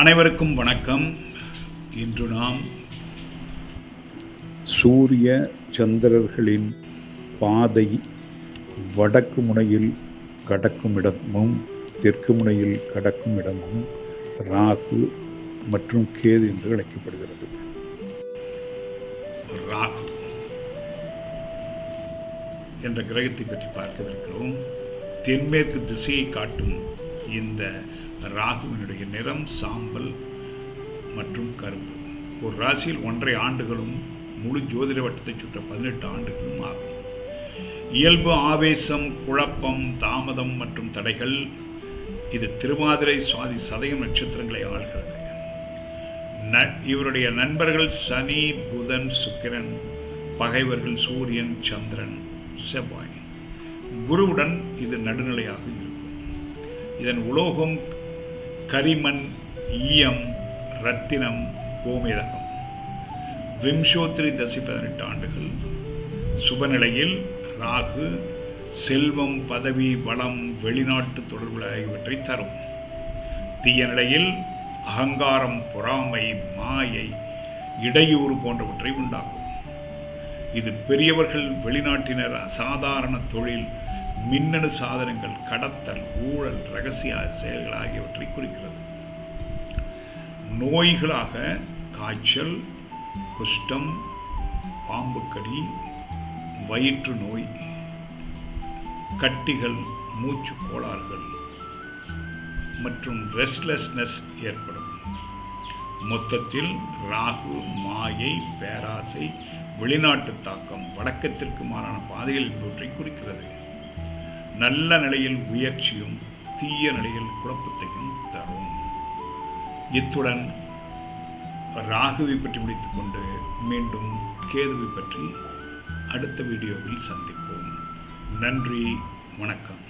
அனைவருக்கும் வணக்கம். இன்று நாம் சூரிய சந்திரர்களின் பாதை வடக்கு முனையில் கடக்கும் இடமும் தெற்கு முனையில் கடக்கும் இடமும் ராகு மற்றும் கேது என்று அழைக்கப்படுகிறது. ராகு என்ற கிரகத்தை பற்றி பார்க்கவிருக்கிறோம். தென்மேற்கு திசையை காட்டும் இந்த ராகுவினுடைய நிறம் சாம்பல் மற்றும் கருப்பு. ஒரு ராசியில் ஒன்றரை ஆண்டுகளும் முழு ஜோதிட வட்டத்தை சுற்ற பதினெட்டு ஆண்டுகளும் ஆகும். இயல்பு ஆவேசம் குழப்பம் தாமதம் மற்றும் தடைகள் இது திருமாதிரை சுவாதி சதயம் நட்சத்திரங்களை ஆள்கிறது. ந- இவருடைய நண்பர்கள் சனி புதன் சுக்கிரன் பகைவர்கள் சூரியன் சந்திரன் செவ்வாய். குருவுடன் இது நடுநிலையாக இருக்கும். இதன் உலோகம் கரிமண் ஈயம் ரத்தினம் கோமிரகம் விம்சோத்திரி தசை பதினெட்டு ஆண்டுகள். சுபநிலையில் ராகு செல்வம் பதவி வளம் வெளிநாட்டு தொடர்புகள் ஆகியவற்றை தரும். தீய நிலையில் அகங்காரம் பொறாமை மாயை இடையூறு போன்றவற்றை உண்டாக்கும். இது பெரியவர்கள் வெளிநாட்டினர் அசாதாரண தொழில் மின்னணு சாதனங்கள் கடத்தல் ஊழல் ரகசிய செயல்கள் ஆகியவற்றை குறிக்கிறது. நோய்களாக காய்ச்சல் குஷ்டம் பாம்புக்கடி வயிற்று நோய் கட்டிகள் மூச்சு கோளாறுகள் மற்றும் ரெஸ்ட்லெஸ்னஸ் ஏற்படும். மொத்தத்தில் ராகு மாயை பேராசை வெளிநாட்டு தாக்கம் வடக்கத்திற்கு மாறான பாதைகள் என்பவற்றை குறிக்கிறது. நல்ல நிலையில் உயர்ச்சியும் தீய நிலையில் குழப்பத்தையும் தரும். இத்துடன் ராகுவை பற்றி முடித்துக்கொண்டு மீண்டும் கேதுவை பற்றி அடுத்த வீடியோவில் சந்திப்போம். நன்றி வணக்கம்.